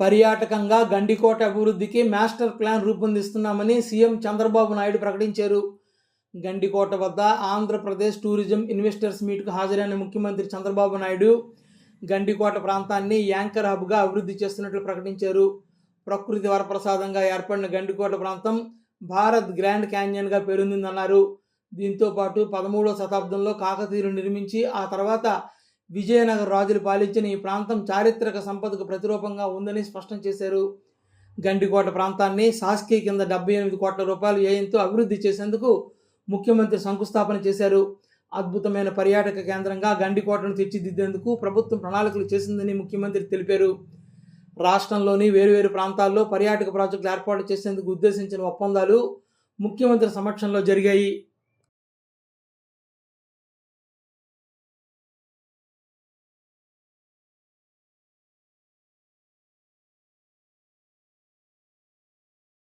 పర్యాటకంగా గండికోట అభివృద్ధికి master plan రూపొందిస్తున్నామని సీఎం చంద్రబాబు నాయుడు ప్రకటించారు. గండికోట వద్ద ఆంధ్రప్రదేశ్ టూరిజం ఇన్వెస్టర్స్ మీట్కు హాజరైన ముఖ్యమంత్రి చంద్రబాబు నాయుడు గండికోట ప్రాంతాన్ని యాంకర్ హబ్గా అభివృద్ధి చేస్తున్నట్లు ప్రకటించారు. ప్రకృతి వరప్రసాదంగా ఏర్పడిన గండికోట ప్రాంతం భారత్ గ్రాండ్ క్యాన్యన్గా పేరొందిందన్నారు. దీంతో పాటు పదమూడవ శతాబ్దంలో కాకతీయులు నిర్మించి ఆ తర్వాత విజయనగర రాజులు పాలించిన ఈ ప్రాంతం చారిత్రక సంపదకు ప్రతిరూపంగా ఉందని స్పష్టం చేశారు. గండికోట ప్రాంతాన్ని సాస్కీ కింద డెబ్బై ఎనిమిది కోట్ల రూపాయలు వ్యయంతో అభివృద్ధి చేసేందుకు ముఖ్యమంత్రి శంకుస్థాపన చేశారు. అద్భుతమైన పర్యాటక కేంద్రంగా గండికోటను తీర్చిదిద్దేందుకు ప్రభుత్వం ప్రణాళికలు చేసిందని ముఖ్యమంత్రి తెలిపారు. రాష్ట్రంలోని వేరువేరు ప్రాంతాల్లో పర్యాటక ప్రాజెక్టులు ఏర్పాటు చేసేందుకు ఉద్దేశించిన ఒప్పందాలు ముఖ్యమంత్రి సమక్షంలో జరిగాయి.